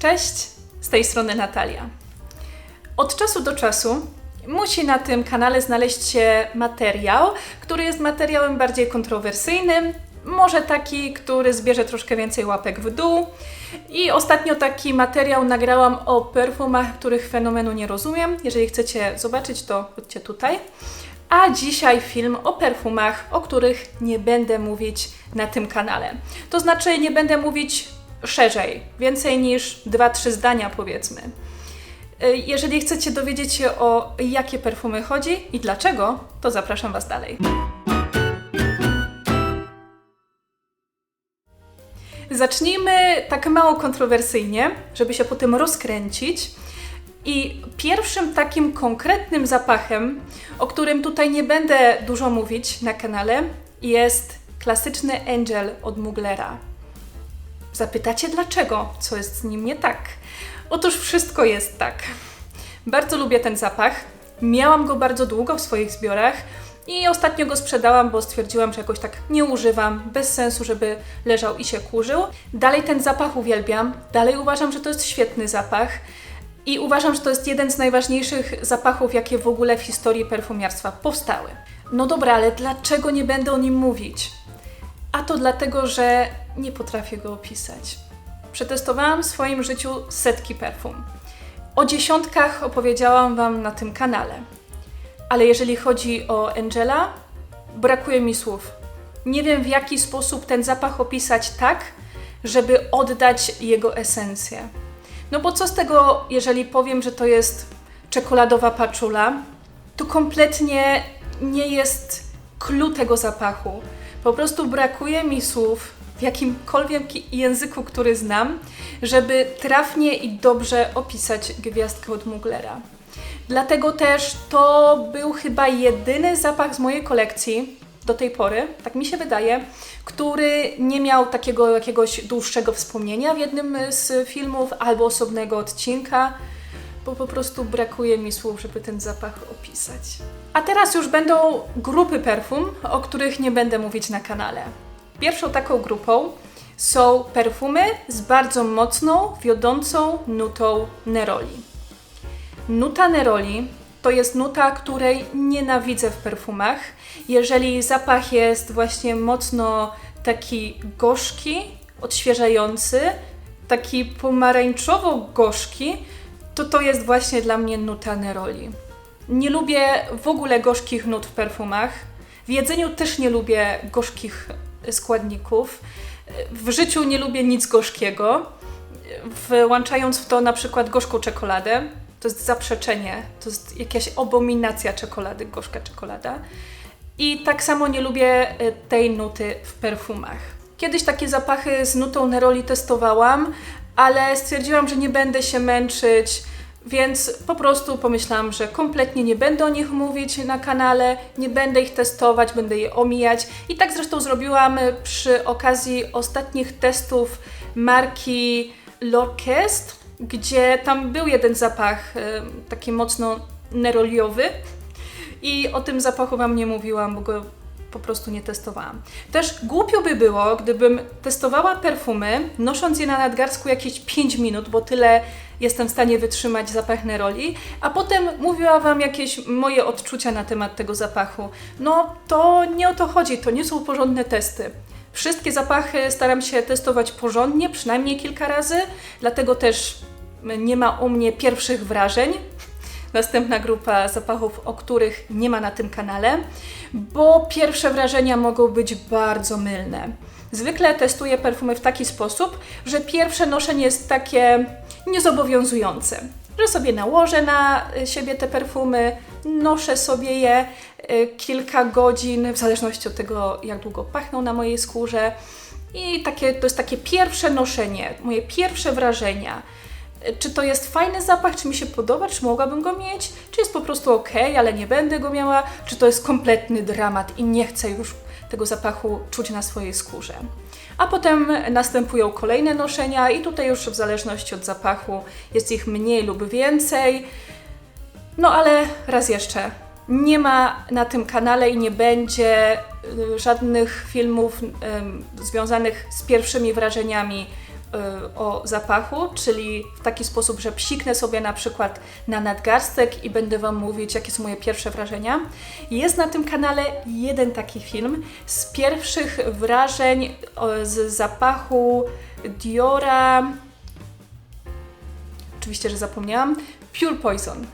Cześć, z tej strony Natalia. Od czasu do czasu musi na tym kanale znaleźć się materiał, który jest materiałem bardziej kontrowersyjnym, może taki, który zbierze troszkę więcej łapek w dół. I ostatnio taki materiał nagrałam o perfumach, których fenomenu nie rozumiem. Jeżeli chcecie zobaczyć, to chodźcie tutaj. A dzisiaj film o perfumach, o których nie będę mówić na tym kanale. To znaczy, nie będę mówić szerzej, więcej niż 2-3 zdania, powiedzmy. Y, Jeżeli chcecie dowiedzieć się o jakie perfumy chodzi i dlaczego, to zapraszam Was dalej. Zacznijmy tak mało kontrowersyjnie, żeby się potem rozkręcić. I pierwszym takim konkretnym zapachem, o którym tutaj nie będę dużo mówić na kanale, jest klasyczny Angel od Muglera. Zapytacie dlaczego? Co jest z nim nie tak? Otóż wszystko jest tak. Bardzo lubię ten zapach. Miałam go bardzo długo w swoich zbiorach i ostatnio go sprzedałam, bo stwierdziłam, że jakoś tak nie używam, bez sensu, żeby leżał i się kurzył. Dalej ten zapach uwielbiam, dalej uważam, że to jest świetny zapach i uważam, że to jest jeden z najważniejszych zapachów, jakie w ogóle w historii perfumiarstwa powstały. No dobra, ale dlaczego nie będę o nim mówić? A to dlatego, że nie potrafię go opisać. Przetestowałam w swoim życiu setki perfum. O dziesiątkach opowiedziałam Wam na tym kanale. Ale jeżeli chodzi o Angela, brakuje mi słów. Nie wiem w jaki sposób ten zapach opisać tak, żeby oddać jego esencję. No bo co z tego, jeżeli powiem, że to jest czekoladowa paczula, to kompletnie nie jest clue tego zapachu. Po prostu brakuje mi słów w jakimkolwiek języku, który znam, żeby trafnie i dobrze opisać gwiazdkę od Muglera. Dlatego też to był chyba jedyny zapach z mojej kolekcji do tej pory, tak mi się wydaje, który nie miał takiego jakiegoś dłuższego wspomnienia w jednym z filmów albo osobnego odcinka, bo po prostu brakuje mi słów, żeby ten zapach opisać. A teraz już będą grupy perfum, o których nie będę mówić na kanale. Pierwszą taką grupą są perfumy z bardzo mocną, wiodącą nutą neroli. Nuta neroli to jest nuta, której nienawidzę w perfumach. Jeżeli zapach jest właśnie mocno taki gorzki, odświeżający, taki pomarańczowo-gorzki, to to jest właśnie dla mnie nuta neroli. Nie lubię w ogóle gorzkich nut w perfumach. W jedzeniu też nie lubię gorzkich składników. W życiu nie lubię nic gorzkiego. Włączając w to na przykład gorzką czekoladę, to jest zaprzeczenie, to jest jakaś abominacja czekolady, gorzka czekolada. I tak samo nie lubię y, tej nuty w perfumach. Kiedyś takie zapachy z nutą neroli testowałam, ale stwierdziłam, że nie będę się męczyć, więc po prostu pomyślałam, że kompletnie nie będę o nich mówić na kanale, nie będę ich testować, będę je omijać. I tak zresztą zrobiłam przy okazji ostatnich testów marki L'Orchestre, gdzie tam był jeden zapach y, taki mocno neroliowy i o tym zapachu Wam nie mówiłam, bo go po prostu nie testowałam. Też głupio by było, gdybym testowała perfumy, nosząc je na nadgarstku jakieś 5 minut, bo tyle jestem w stanie wytrzymać zapach neroli, a potem mówiła Wam jakieś moje odczucia na temat tego zapachu. No to nie o to chodzi, to nie są porządne testy. Wszystkie zapachy staram się testować porządnie, przynajmniej kilka razy, dlatego też nie ma u mnie pierwszych wrażeń. Następna grupa zapachów, o których nie ma na tym kanale, bo pierwsze wrażenia mogą być bardzo mylne. Zwykle testuję perfumy w taki sposób, że pierwsze noszenie jest takie niezobowiązujące. Że sobie nałożę na siebie te perfumy, noszę sobie je y, kilka godzin, w zależności od tego, jak długo pachną na mojej skórze. I takie, to jest takie pierwsze noszenie, moje pierwsze wrażenia czy to jest fajny zapach, czy mi się podoba, czy mogłabym go mieć, czy jest po prostu ok, ale nie będę go miała, czy to jest kompletny dramat i nie chcę już tego zapachu czuć na swojej skórze. A potem następują kolejne noszenia, i tutaj już w zależności od zapachu jest ich mniej lub więcej. No ale raz jeszcze, nie ma na tym kanale i nie będzie y, żadnych filmów związanych z pierwszymi wrażeniami o zapachu, czyli w taki sposób, że psiknę sobie na przykład na nadgarstek i będę Wam mówić, jakie są moje pierwsze wrażenia. Jest na tym kanale jeden taki film z pierwszych wrażeń z zapachu Diora. Oczywiście, że zapomniałam. Pure Poison.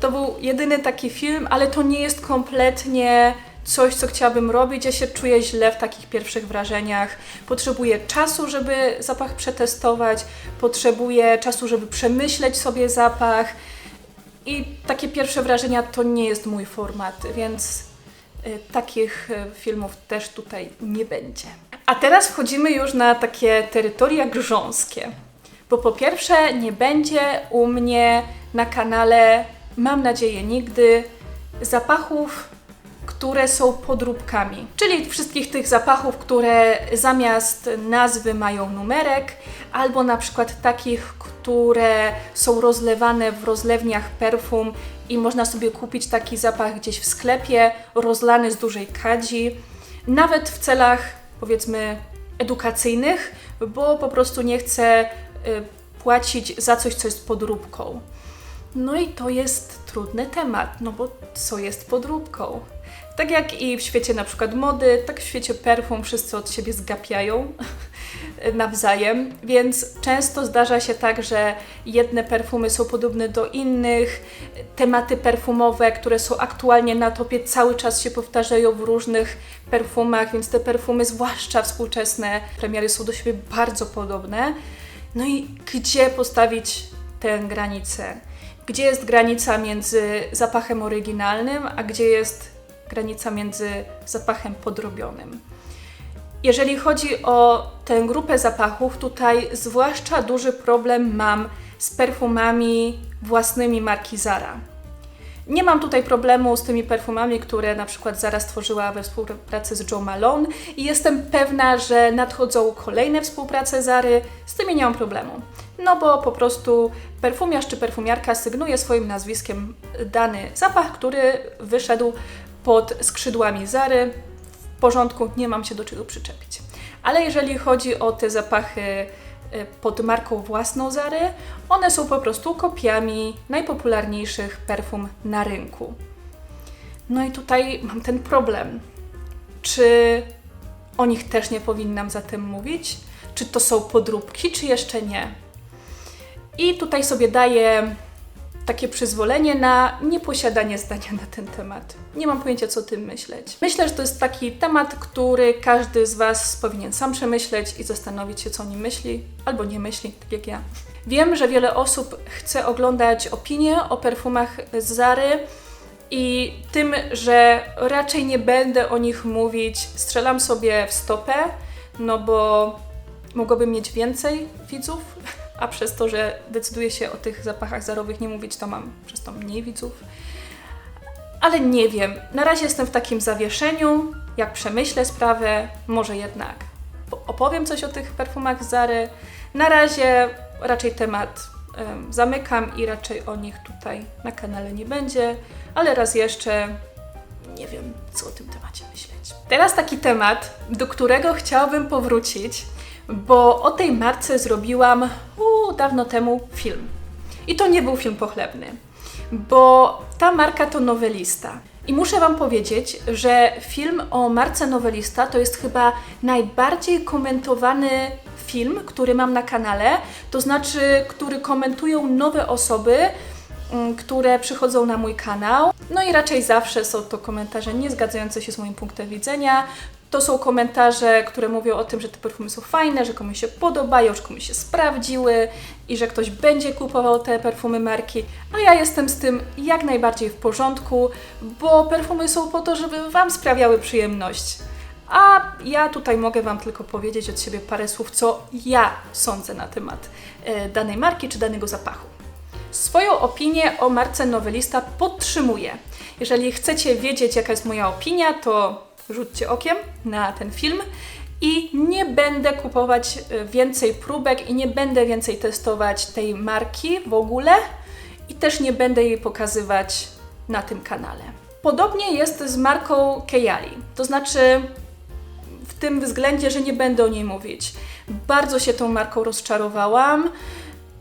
To był jedyny taki film, ale to nie jest kompletnie coś, co chciałabym robić. Ja się czuję źle w takich pierwszych wrażeniach. Potrzebuję czasu, żeby zapach przetestować, potrzebuję czasu, żeby przemyśleć sobie zapach. I takie pierwsze wrażenia to nie jest mój format, więc y, takich y, filmów też tutaj nie będzie. A teraz wchodzimy już na takie terytoria grząskie. Bo po pierwsze, nie będzie u mnie na kanale, mam nadzieję, nigdy zapachów, które są podróbkami. Czyli wszystkich tych zapachów, które zamiast nazwy mają numerek, albo na przykład takich, które są rozlewane w rozlewniach perfum i można sobie kupić taki zapach gdzieś w sklepie, rozlany z dużej kadzi, nawet w celach powiedzmy edukacyjnych, bo po prostu nie chcę y, płacić za coś, co jest podróbką. No i to jest trudny temat, no bo co jest podróbką? Tak jak i w świecie na przykład mody, tak w świecie perfum wszyscy od siebie zgapiają nawzajem, więc często zdarza się tak, że jedne perfumy są podobne do innych, tematy perfumowe, które są aktualnie na topie, cały czas się powtarzają w różnych perfumach, więc te perfumy, zwłaszcza współczesne premiery, są do siebie bardzo podobne. No i gdzie postawić tę granicę? Gdzie jest granica między zapachem oryginalnym, a gdzie jest granica między zapachem podrobionym? Jeżeli chodzi o tę grupę zapachów, tutaj zwłaszcza duży problem mam z perfumami własnymi marki Zara. Nie mam tutaj problemu z tymi perfumami, które na przykład Zara stworzyła we współpracy z Joe Malone i jestem pewna, że nadchodzą kolejne współprace Zary, z tymi nie mam problemu. No bo po prostu perfumiarz czy perfumiarka sygnuje swoim nazwiskiem dany zapach, który wyszedł pod skrzydłami Zary. W porządku, nie mam się do czego przyczepić. Ale jeżeli chodzi o te zapachy y, pod marką własną Zary, one są po prostu kopiami najpopularniejszych perfum na rynku. No i tutaj mam ten problem. Czy o nich też nie powinnam zatem mówić? Czy to są podróbki, czy jeszcze nie? I tutaj sobie daję takie przyzwolenie na nieposiadanie zdania na ten temat. Nie mam pojęcia, co o tym myśleć. Myślę, że to jest taki temat, który każdy z Was powinien sam przemyśleć i zastanowić się, co o nim myśli, albo nie myśli, tak jak ja. Wiem, że wiele osób chce oglądać opinie o perfumach z Zary i tym, że raczej nie będę o nich mówić, strzelam sobie w stopę, no bo mogłabym mieć więcej widzów a przez to, że decyduję się o tych zapachach zarowych nie mówić, to mam przez to mniej widzów. Ale nie wiem, na razie jestem w takim zawieszeniu, jak przemyślę sprawę, może jednak opowiem coś o tych perfumach Zary. Na razie raczej temat um, zamykam i raczej o nich tutaj na kanale nie będzie, ale raz jeszcze nie wiem, co o tym temacie myśleć. Teraz taki temat, do którego chciałabym powrócić, bo o tej marce zrobiłam dawno temu film. I to nie był film pochlebny, bo ta marka to nowelista. I muszę Wam powiedzieć, że film o marce nowelista to jest chyba najbardziej komentowany film, który mam na kanale, to znaczy, który komentują nowe osoby, mm, które przychodzą na mój kanał. No i raczej zawsze są to komentarze nie zgadzające się z moim punktem widzenia. To są komentarze, które mówią o tym, że te perfumy są fajne, że komuś się podobają, że komuś się sprawdziły i że ktoś będzie kupował te perfumy marki. A ja jestem z tym jak najbardziej w porządku, bo perfumy są po to, żeby Wam sprawiały przyjemność. A ja tutaj mogę Wam tylko powiedzieć od siebie parę słów, co ja sądzę na temat e, danej marki czy danego zapachu. Swoją opinię o marce Nowelista podtrzymuję. Jeżeli chcecie wiedzieć, jaka jest moja opinia, to rzućcie okiem na ten film. I nie będę kupować e, więcej próbek i nie będę więcej testować tej marki w ogóle i też nie będę jej pokazywać na tym kanale. Podobnie jest z marką Kejali. To znaczy, w tym względzie, że nie będę o niej mówić. Bardzo się tą marką rozczarowałam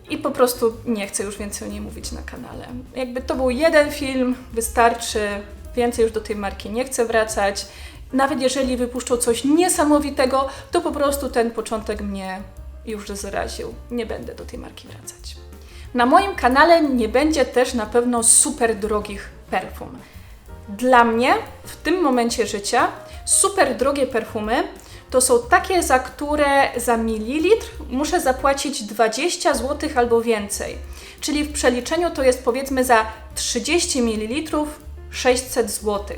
i po prostu nie chcę już więcej o niej mówić na kanale. Jakby to był jeden film, wystarczy, więcej już do tej marki nie chcę wracać. Nawet jeżeli wypuszczą coś niesamowitego, to po prostu ten początek mnie już zraził. Nie będę do tej marki wracać. Na moim kanale nie będzie też na pewno super drogich perfum. Dla mnie w tym momencie życia super drogie perfumy to są takie, za które za mililitr muszę zapłacić 20 zł albo więcej. Czyli w przeliczeniu to jest powiedzmy za 30 ml 600 zł.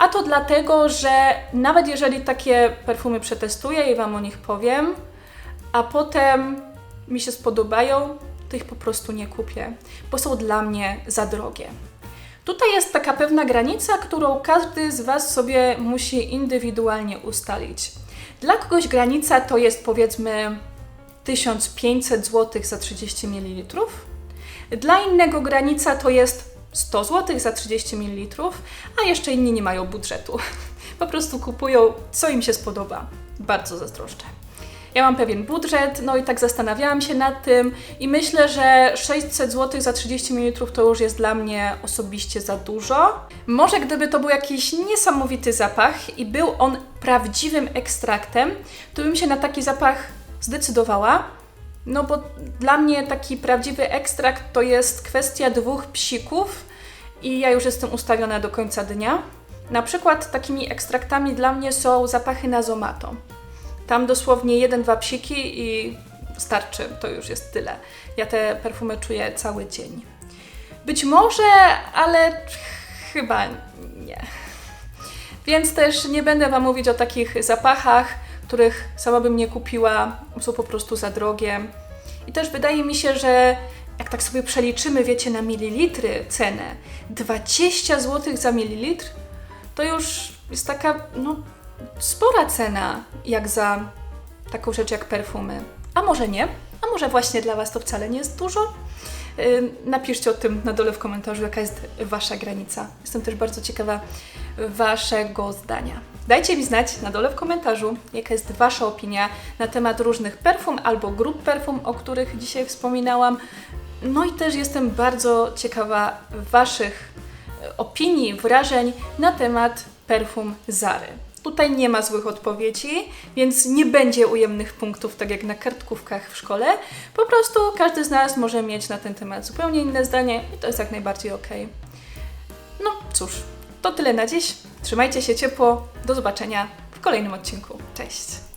A to dlatego, że nawet jeżeli takie perfumy przetestuję i Wam o nich powiem, a potem mi się spodobają, to ich po prostu nie kupię, bo są dla mnie za drogie. Tutaj jest taka pewna granica, którą każdy z Was sobie musi indywidualnie ustalić. Dla kogoś granica to jest powiedzmy 1500 zł za 30 ml. Dla innego granica to jest 100 zł za 30 ml, a jeszcze inni nie mają budżetu. Po prostu kupują, co im się spodoba. Bardzo zazdroszczę. Ja mam pewien budżet, no i tak zastanawiałam się nad tym i myślę, że 600 zł za 30 ml to już jest dla mnie osobiście za dużo. Może gdyby to był jakiś niesamowity zapach i był on prawdziwym ekstraktem, to bym się na taki zapach zdecydowała. No bo dla mnie taki prawdziwy ekstrakt to jest kwestia dwóch psików i ja już jestem ustawiona do końca dnia. Na przykład takimi ekstraktami dla mnie są zapachy na zomato. Tam dosłownie jeden, dwa psiki i starczy, to już jest tyle. Ja te perfumy czuję cały dzień. Być może, ale chyba nie. Więc też nie będę Wam mówić o takich zapachach, których sama bym nie kupiła, są po prostu za drogie. I też wydaje mi się, że jak tak sobie przeliczymy, wiecie, na mililitry cenę, 20 zł za mililitr, to już jest taka, no, spora cena, jak za taką rzecz jak perfumy. A może nie? A może właśnie dla Was to wcale nie jest dużo? Yy, Napiszcie o tym na dole w komentarzu, jaka jest Wasza granica. Jestem też bardzo ciekawa Waszego zdania. Dajcie mi znać na dole w komentarzu, jaka jest Wasza opinia na temat różnych perfum albo grup perfum, o których dzisiaj wspominałam. No i też jestem bardzo ciekawa Waszych opinii, wrażeń na temat perfum Zary. Tutaj nie ma złych odpowiedzi, więc nie będzie ujemnych punktów, tak jak na kartkówkach w szkole. Po prostu każdy z nas może mieć na ten temat zupełnie inne zdanie i to jest jak najbardziej ok. No cóż, to tyle na dziś. Trzymajcie się ciepło. Do zobaczenia w kolejnym odcinku. Cześć!